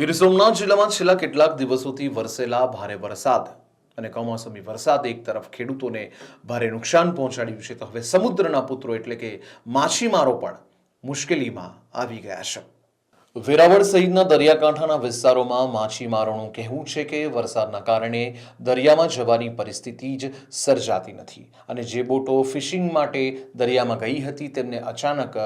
ગીર સોમનાથ જિલ્લામાં છેલ્લા કેટલાક દિવસોથી વરસેલા ભારે વરસાદ અને કમોસમી વરસાદ એક તરફ ખેડૂતોને ભારે નુકસાન પહોંચાડ્યું છે, તો હવે સમુદ્રના પુત્રો એટલે કે માછીમારો પણ મુશ્કેલીમાં આવી ગયા છે. વેરાવળ સહિતના દરિયાકાંઠાના વિસ્તારોમાં માછીમારોનું કહેવું છે કે વરસાદના કારણે દરિયામાં જવાની પરિસ્થિતિ જ સર્જાતી નથી અને જે બોટો ફિશિંગ માટે દરિયામાં ગઈ હતી તેમને અચાનક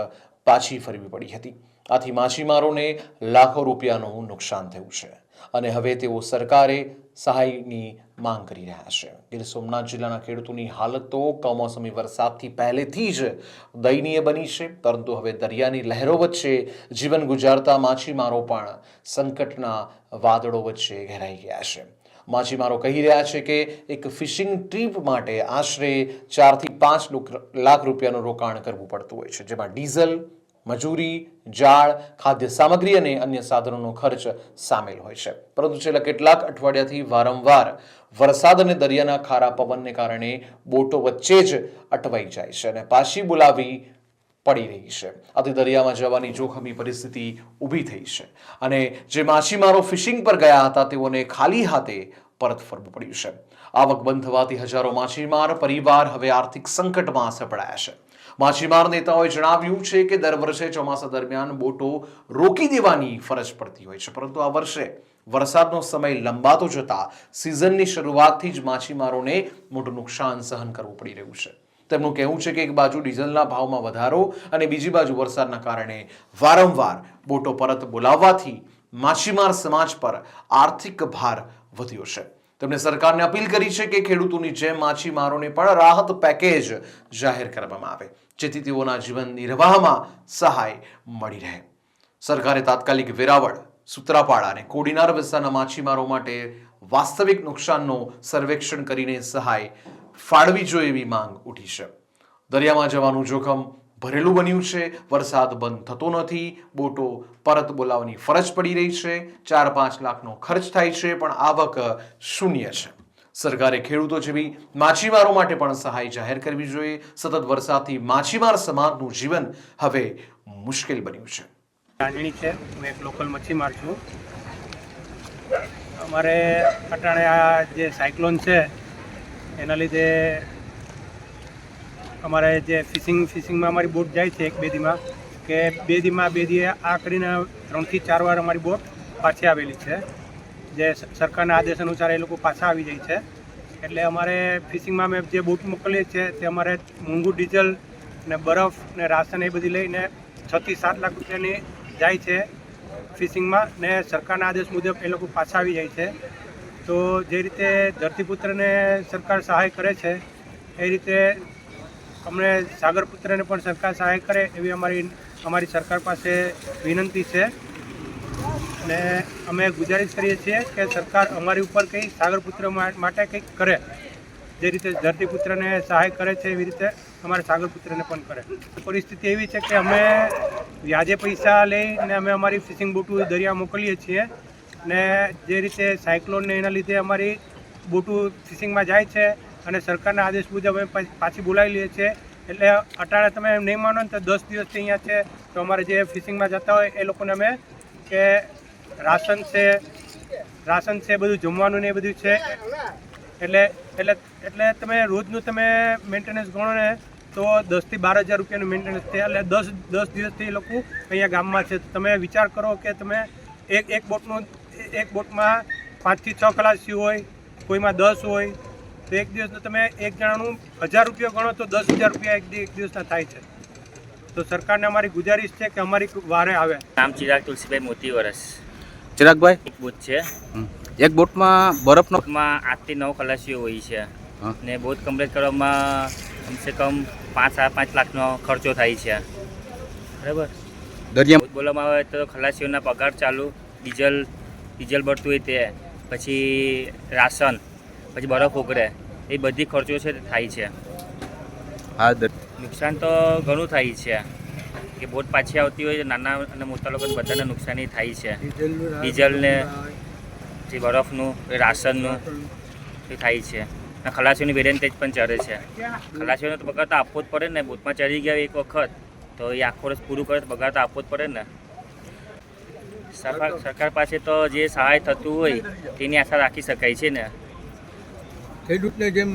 પાછી ફરવી પડી હતી. આથી માછીમારોને લાખો રૂપિયાનું નુકસાન થયું છે. અને હવે તેઓ સરકારે સહાયની માંગ કરી રહ્યા છે. ગીર સોમનાથ જિલ્લાના ખેડૂતોની હાલત તો કમોસમી વરસાદથી પહેલેથી જ દયનીય બની છે, પરંતુ હવે દરિયાની લહેરો વચ્ચે જીવન ગુજારતા માછીમારો પણ સંકટના વાદળો વચ્ચે ઘેરાઈ ગયા છે. માછીમારો કહી રહ્યા છે કે એક ફિશિંગ ટ્રીપ માટે આશરે ચારથી પાંચ લાખ રૂપિયાનું રોકાણ કરવું પડતું હોય છે, જેમાં ડીઝલ મજૂરી, જાળ, ખાદ્ય સામગ્રી અને અન્ય સાધનોનો ખર્ચ સામેલ હોય છે. પરંતુ છેલ્લા કેટલાક અઠવાડિયાથી વારંવાર વરસાદ અને દરિયાના ખારા પવનને કારણે બોટો વચ્ચે જ અટવાઈ જાય છે અને પાછી બોલાવી પડી રહી છે. આથી દરિયામાં જવાની જોખમી પરિસ્થિતિ ઊભી થઈ છે અને જે માછીમારો ફિશિંગ પર ગયા હતા તેઓને ખાલી હાથે પરત ફરવું પડ્યું છે. આવક બંધ થવાથી હજારો માછીમાર, પરિવાર હવે આર્થિક સંકટમાં સપડાયા છે. માછીમાર નેતાઓએ જણાવ્યું છે કે દર વર્ષે ચોમાસા દરમિયાન બોટો રોકી દેવાની ફરજ પડતી હોય છે. પરંતુ આ વર્ષે વરસાદનો સમય લંબાતો જતા સિઝનની શરૂઆતથી જ માછીમારોને મોટું નુકસાન સહન કરવું પડી રહ્યું છે. તેમનું કહેવું છે કે એક બાજુ ડીઝલના ભાવમાં વધારો અને બીજી બાજુ વરસાદના કારણે વારંવાર બોટો પરત બોલાવવાથી માછીમાર સમાજ પર આર્થિક ભાર વધ્યો છે. તેમણે સરકારને અપીલ કરી છે કે ખેડૂતોની જેમ માછીમારોને પણ રાહત પેકેજ જાહેર કરવામાં આવે, જેથી તેઓના જીવન નિર્વાહમાં સહાય મળી રહે. સરકારે તાત્કાલિક વેરાવળ, સુત્રાપાડા અને કોડીનાર વિસ્તારના માછીમારો માટે વાસ્તવિક નુકસાનનો સર્વેક્ષણ કરીને સહાય ફાળવી જોઈએ એવી માંગ ઉઠી છે. દરિયામાં જવાનું જોખમ ભરેલું બન્યું છે, વરસાદ બંધ થતો નથી, બોટો પરત બોલાવવાની ફરજ પડી રહી છે, ચાર પાંચ લાખનો ખર્ચ થાય છે, પણ આવક શૂન્ય છે. સરકારે ખેડૂતો જેવી માછીમારો માટે પણ સહાય જાહેર કરવી જોઈએ. સતત વરસાદથી માછીમાર સમાજનું જીવન હવે મુશ્કેલ બન્યું છે. રાંજણી છે, હું એક લોકલ મચ્છીમાર છું. અમારે અટાણે આ જે સાયક્લોન છે, એના લીધે અમારે જે ફિશિંગ ફિશિંગમાં અમારી બોટ જાય છે એક, બે દીમાં, કે બે દીમાં, બે દીએ આ કરીને ત્રણથી ચાર વાર અમારી બોટ પાછી આવેલી છે. જે સરકારના આદેશ અનુસાર એ લોકો પાછા આવી જાય છે. એટલે અમારે ફિશિંગમાં અમે જે બોટ મોકલીએ છીએ તે અમારે મોંઘું ડીઝલ ને બરફ ને રાશન એ બધી લઈને છથી સાત લાખ રૂપિયાની જાય છે ફિશિંગમાં ને સરકારના આદેશ મુજબ એ લોકો પાછા આવી જાય છે. તો જે રીતે ધરતીપુત્રને સરકાર સહાય કરે છે, એ રીતે અમને સાગરપુત્રને પણ સરકાર સહાય કરે એવી અમારી અમારી સરકાર પાસે વિનંતી છે. ને અમે ગુજારિશ કરીએ છીએ કે સરકાર અમારી ઉપર કંઈ સાગરપુત્ર માટે કંઈક કરે. જે રીતે ધરતીપુત્રને સહાય કરે છે એવી રીતે અમારે સાગરપુત્રને પણ કરે. પરિસ્થિતિ એવી છે કે અમે વ્યાજે પૈસા લઈને અમે અમારી ફિશિંગ બોટું દરિયા મોકલીએ છીએ. ને જે રીતે સાયક્લોનને એના લીધે અમારી બોટું ફિશિંગમાં જાય છે અને સરકારના આદેશ મુજબ અમે પાછી બોલાવી લઈએ છીએ. એટલે અટાણે તમે એમ નહીં માનો ને તો દસ દિવસથી અહીંયા છે. તો અમારે જે ફિશિંગમાં જતા હોય એ લોકોને અમે કે રાશન છે રાશન છે, બધું જમવાનું ને એ બધું છે. એટલે એટલે એટલે તમે રોજનું તમે મેન્ટેનન્સ ગણો ને તો દસથી બાર હજાર રૂપિયાનું મેન્ટેનન્સ છે એટલે દસ દસ દિવસથી એ લોકો અહીંયા ગામમાં છે. તમે વિચાર કરો કે તમે એક એક બોટનું, એક બોટમાં પાંચથી છ ખલાસી હોય, કોઈમાં દસ હોય તો એક દિવસનું તમે એક જણાનું હજાર રૂપિયા ગણો તો દસ હજાર રૂપિયા એક એક દિવસના થાય છે. તો સરકારને અમારી ગુજારિશ છે કે અમારી વારે આવે. નામ ચિરાગ તુલસીભાઈ મોતી વરસ. ચિરાગભાઈ? એક બોટ છે. એક બોટમાં બરફનો માં આઠથી નવ ખલાસીઓ હોય છે. ને બોટ કમ્પ્લીટ કરવામાં કમસે કમ પાંચ સાડા પાંચ લાખનો ખર્ચો થાય છે. બરાબર? દરિયા બોલવામાં આવે તો ખલાસીઓના પગાર ચાલુ ડીઝલ ડીઝલ ભરતું હોય તે. પછી રાશન. પછી બરફ ઉકળે એ બધી ખર્ચો છે તે થાય છે. હા નુકસાન તો ઘણું થાય છે. કે બોટ પાછી આવતી હોય નાના અને મોટા લોકોને બધાને નુકસાની થાય છે. ડીઝલને જે બરફનું એ રાશનનું એ થાય છે. અને ખલાસીઓની વેરેન્ટેજ પણ ચડે છે. ખલાસીઓને તો પગાર તો આપવો જ પડે ને બોટમાં ચડી ગયા એક વખત તો એ આખો વર્ષ પૂરું કરે તો પગાર તો આપવો જ પડે ને. સરકાર સરકાર પાસે તો જે સહાય થતું હોય તેની આશા રાખી શકાય છે ને. ખેડૂતને જેમ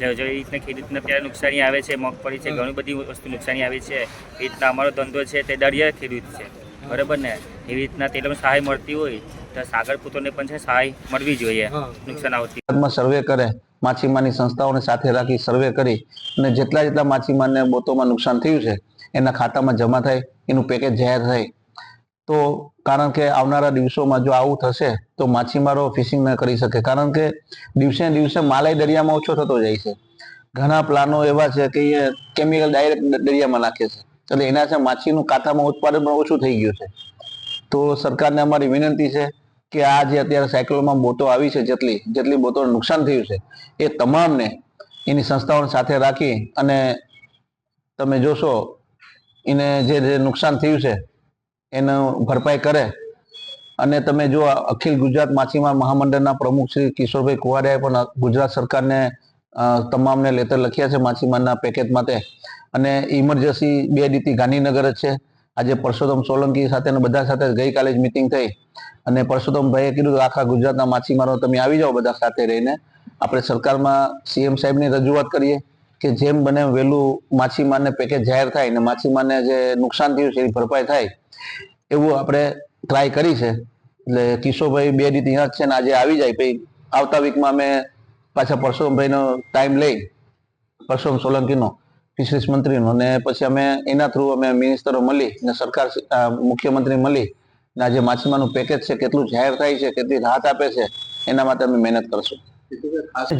જો રીતના ખેડૂતને અત્યારે નુકસાની આવે છે મગફળી છે ઘણી બધી વસ્તુ નુકસાની આવી છે. એ રીતના અમારો ધંધો છે તે દરિયા ખેડૂત છે. બરાબર ને? એવી રીતના તે લોકોને સહાય મળતી હોય તો સાગર પુત્રોને પણ છે સહાય મળવી જોઈએ. નુકસાન આવતી સર્વે કરે માછીમારની સંસ્થાઓને સાથે રાખી સર્વે કરી અને જેટલા જેટલા માછીમારને બોટોમાં નુકસાન થયું છે એના ખાતામાં જમા થાય એનું પેકેજ જાહેર થાય. તો કારણ કે આવનારા દિવસોમાં જો આવું થશે, તો માછીમારો ફિશિંગ ન કરી શકે. કારણ કે દિવસે દિવસે માલાઈ દરિયામાં ઓછો થતો જાય છે. ઘણા પ્લાનો એવા છે કે એ કેમિકલ ડાયરેક્ટ દરિયામાં નાખે છે. એટલે એના છે માછીનું કાંઠામાં ઉત્પાદન પણ ઓછું થઈ ગયું છે. તો સરકારને અમારી વિનંતી છે કે આ જે અત્યારે સાયકલોમાં બોટો આવી છે જેટલી જેટલી બોટોને નુકસાન થયું છે, એ તમામને એની સંસ્થાઓને સાથે રાખી અને તમે જોશો, એને જે જે નુકસાન થયું છે એનું ભરપાઈ કરે. અને તમે જો અખિલ ગુજરાત માછીમાર મહામંડળના પ્રમુખ શ્રી કિશોરભાઈ કુવાડિયાએ પણ ગુજરાત સરકારને તમામને લેટર લખ્યા છે માછીમારના પેકેજ માટે. અને ઇમરજન્સી બે ડીટી ગાંધીનગર જ છે. આજે પરસોત્તમ સોલંકી સાથે બધા સાથે ગઈકાલે જ મિટિંગ થઈ. અને પરસોત્તમભાઈએ કીધું આખા ગુજરાતના માછીમારો તમે આવી જાઓ બધા સાથે રહીને. આપણે સરકારમાં સીએમ સાહેબની રજૂઆત કરીએ કે જેમ બને વહેલું માછીમારને પેકેજ જાહેર થાય ને માછીમારને જે નુકસાન થયું છે એની ભરપાઈ થાય. એવું આપણે ટ્રાય કરી છે. એટલે કિશોરભાઈ બે દી ત્યાં છે ને આજે આવી જાય. પછી આવતા વીકમાં અમે પાછા પરસોમભાઈનો ટાઈમ લઈ પરસોમ સોલંકીનો ફિશરીઝ મંત્રીનો. અને પછી અમે એના થ્રુ અમે મિનિસ્ટરો મળી ને સરકાર મુખ્યમંત્રી મળી ને આજે માછીમારનું પેકેજ છે, કેટલું જાહેર થાય છે, કેટલી રાહત આપે છે, એના માટે અમે મહેનત કરશું.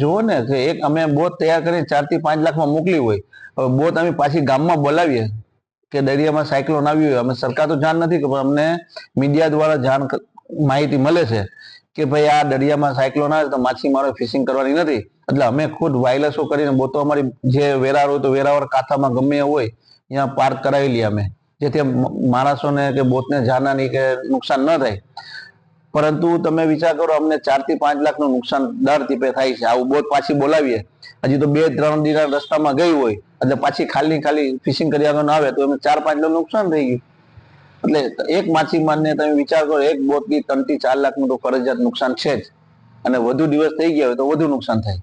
જુઓ ને કે એક અમે બોટ તૈયાર કરીને ચારથી પાંચ લાખમાં મોકલી હોય, હવે બોટ અમે પાછી ગામમાં બોલાવીએ કે દરિયામાં સાયક્લોન આવ્યું અમે સરકાર તો જાણ નથી કે અમને મીડિયા દ્વારા જાણ માહિતી મળે છે કે ભાઈ આ દરિયામાં સાયક્લોન આવે તો માછીમારો ફિશિંગ કરવાની નથી. એટલે અમે ખુદ વાયરલેસો કરીને બોતો અમારી જે વેરાર હોય તો વેરાવળ કાથામાં ગમે હોય, ત્યાં પાર્ક કરાવી લઈએ અમે. જેથી માણસોને કે બોટને જાનહાની કે નુકસાન ન થાય. પરંતુ તમે વિચાર કરો, અમને ચારથી પાંચ લાખનું નુકસાન દર ટીપે થાય છે. આવું બોટ પાછી બોલાવીએ, હજી તો બે ત્રણ દિન રસ્તામાં ગઈ હોય, એટલે પાછી ખાલી ખાલી ફિશિંગ કર્યા ના આવે, તો એમને ચાર પાંચ લાખ નુકસાન થઈ ગયું. એટલે એક માછીમારને તમે વિચાર કરો, એક બોટથી ત્રણથી ચાર લાખનું તો ફરજિયાત નુકસાન છે જ. અને વધુ દિવસ થઈ ગયા હોય તો વધુ નુકસાન થાય.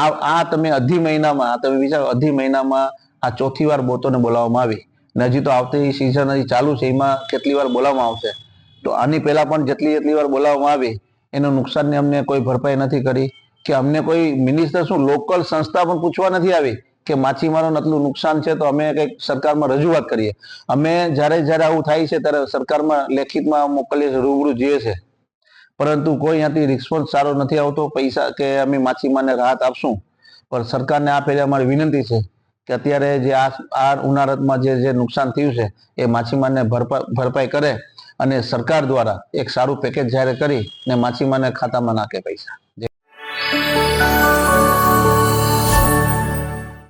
આ આ તમે અઢી મહિનામાં તમે વિચારો, અઢી મહિનામાં આ ચોથી વાર બોટોને બોલાવવામાં આવી. અને હજી તો આવતી સિઝન હજી ચાલુ છે, એમાં કેટલી વાર બોલાવવામાં આવશે? તો આની પહેલા પણ જેટલી જેટલી વાર બોલાવવામાં આવી, એનું નુકસાનની અમને કોઈ ભરપાઈ નથી કરી. કે અમને કોઈ મિનિસ્ટર શું લોકલ સંસ્થા પણ પૂછવા નથી આવી કે માછીમારોને આટલું નુકસાન છે તો અમે કંઈક સરકારમાં રજૂઆત કરીએ. અમે જ્યારે જ્યારે આવું થાય છે ત્યારે સરકારમાં લેખિતમાં મોકલીએ છીએ, રૂબરૂ જઈએ છે પરંતુ કોઈ અહીંયાથી રિસ્પોન્સ સારો નથી આવતો, પૈસા કે અમે માછીમારને રાહત આપશું. પણ સરકારને આ પહેલાં અમારી વિનંતી છે કે અત્યારે જે આ આ ઉનાળામાં જે જે નુકસાન થયું છે, એ માછીમારને ભરપા, ભરપાઈ કરે. અને સરકાર દ્વારા એક સારું પેકેજ જાહેર કરી ને માછીમારને ખાતામાં નાખે પૈસા.